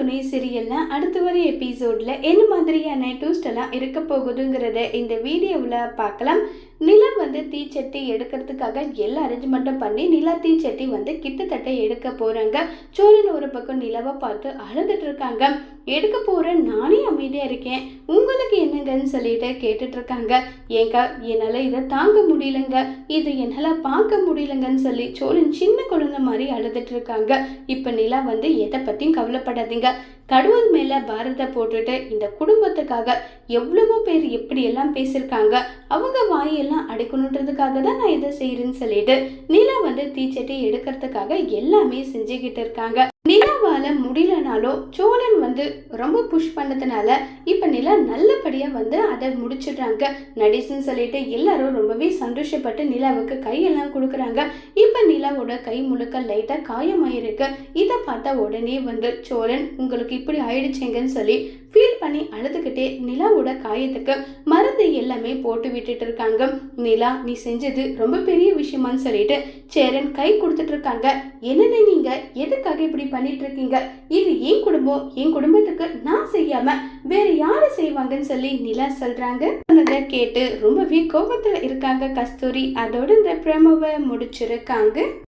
துணை சீரியல்ல அடுத்து வர எபிசோடில் என்ன மாதிரியான டூஸ்டெல்லாம் இருக்க போகுதுங்கிறத இந்த வீடியோவில் பார்க்கலாம். நிலா வந்து தீச்சட்டி எடுக்கிறதுக்காக எல்லா அரேஞ்ச்மெண்ட்டும் பண்ணி நிலா தீச்சட்டி வந்து கிட்டத்தட்ட எடுக்க போகிறாங்க சோழன் ஒரு பக்கம் நிலவை பார்த்து அழுதுட்டு இருக்காங்க. எடுக்க போகிற நானே அமைதியாக இருக்கேன். உங்களுக்கு என்னங்கன்னு சொல்லிட்டு கேட்டுட்ருக்காங்க ஏங்க என்னால் இதை தாங்க முடியலங்க. இது என்னால் பார்க்க முடியலங்கன்னு சொல்லி சோழன் சின்ன குழந்தை மாதிரி அழுதுட்டு இருக்காங்க. இப்போ நிலா வந்து எதை பற்றியும் கவலைப்படாதீங்க. கடவுள் மேல பாரத போட்டுட்டு இந்த குடும்பத்துக்காக எவ்வளவோ பேர் எப்படி எல்லாம் பேசியிருக்காங்க. அவங்க வாயெல்லாம் அடைக்கணுன்றதுக்காக தான் நான் இதை செய்யறேன்னு சொல்லிட்டு நிலா வந்து தீச்சட்டி எடுக்கிறதுக்காக எல்லாமே செஞ்சுக்கிட்டு இருக்காங்க. நிலாவால முடியலனாலும் சோழன் வந்து ரொம்ப புஷ் பண்ணதுனால இப்போ நிலா நல்லபடியாக வந்து அதை முடிச்சிடுறாங்க. நடிசுன்னு சொல்லிட்டு எல்லாரும் ரொம்பவே சந்தோஷப்பட்டு நிலாவுக்கு கையெல்லாம் கொடுக்குறாங்க. இப்போ நிலாவோட கை முழுக்க லைட்டாக காயமாயிருக்கு. இதை பார்த்தா உடனே வந்து சோழன் உங்களுக்கு இப்படி ஆயிடுச்சேங்கன்னு சொல்லி பண்ணி அழுதுகிட்டே நிலாவோட காயத்துக்கு மருந்து எல்லாமே போட்டு விட்டுட்டு இருக்காங்க. நிலா நீ செஞ்சது ரொம்ப பெரிய விஷயமான்னு சொல்லிட்டு சேரன் கை கொடுத்துட்டு இருக்காங்க. என்னன்னு நீங்க? எதுக்காக இப்படி பண்ணிட்டு இருக்கீங்க? இது என் குடும்பம்? என் குடும்பத்துக்கு நான் செய்யாம வேற யாரு செய்வாங்கன்னு சொல்லி நிலா சொல்றாங்க. சொன்னதை கேட்டு ரொம்பவே கோபத்துல இருக்காங்க கஸ்தூரி. அதோட இந்த பிரமவை முடிச்சிருக்காங்க.